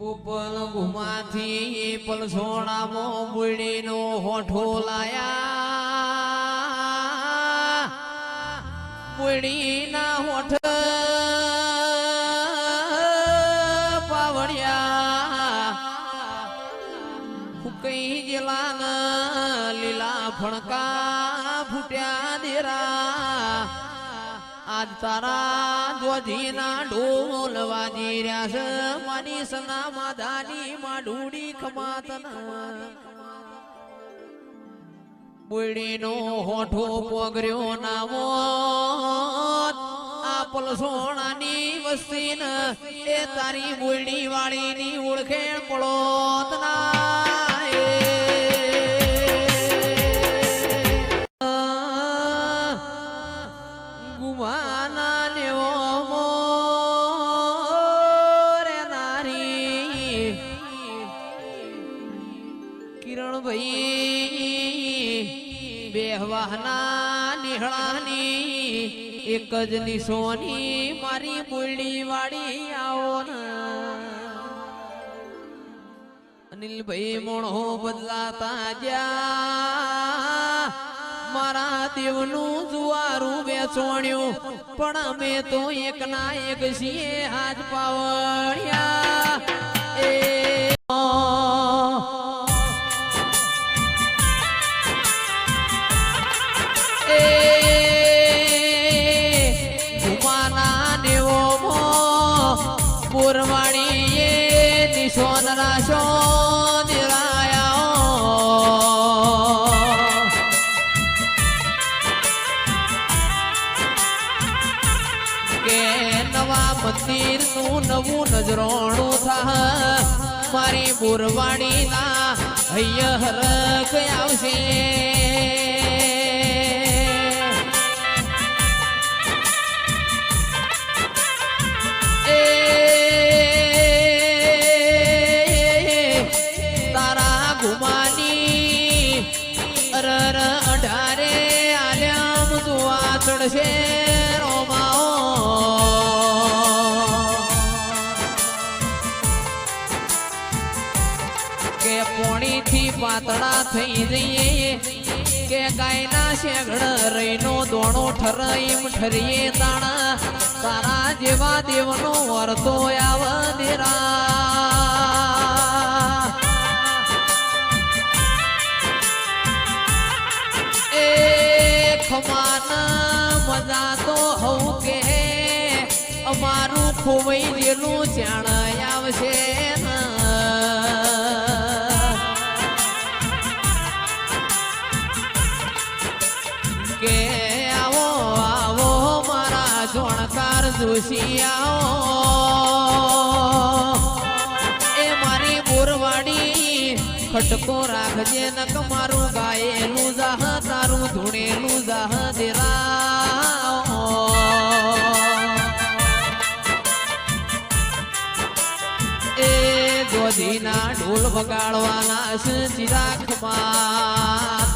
ઉપલ ગુમાથી પલસોણામાં બુડીનો હોઠો લાયા. બુડીના હોઠ પાવડિયા કઈ જેલાન લીલા ફણકા ફૂટ્યા દેરા. આજ તારા જોજીના ઢોલ વાજી રહ્યા છે માની સના માદાની માડુડી ખમાતન બુડીનો હોઠો પોગર્યો નામો આ પલસોણાની વસ્તીન એ તારી બુડી વાળીની ઓળખેણ પડોત બેહવાના નિહળાની એક જ નિશોની મારી બોલડી વાળી આવો અનિલભાઈ મોણો બદલાતા જા મારા દેવનું જુવારું બેસોણ્યું પણ અમે તો એક ના એક છીએ હાથ પાવડિયા એ એ ઘુમાના દેવો પુરવાણી એ નિશોન રાશો નિરાયા નવા મંદિરનું નવું નજરોણું થા મારી પુરવાણી ના હૈય હરખ આવશે અઢારે આલ્યામ જોવા ચડશે પોણીથી પાતળા થઈ જઈએ. કે ગાયના શેગડ રહીનો દોણો ઠરઈમ ઠરીએ તાણા. તારા જેવા દેવનો વરતો આવ દેરા એ ખમાના મજા તો હવું કે અમારું ખોવાઈ ગયેલું જાણ આવશે કે આવો આવો, મારા જોણકાર જોશી આવો એ મારી બોરવાડી ખટકો રાખજે નક મારું ગાયેલું જાહ, તારું ધૂણેલું જાહ દેરા એ ગોધીના ઢોલ વગાડવાના છે ચિરાગમાં.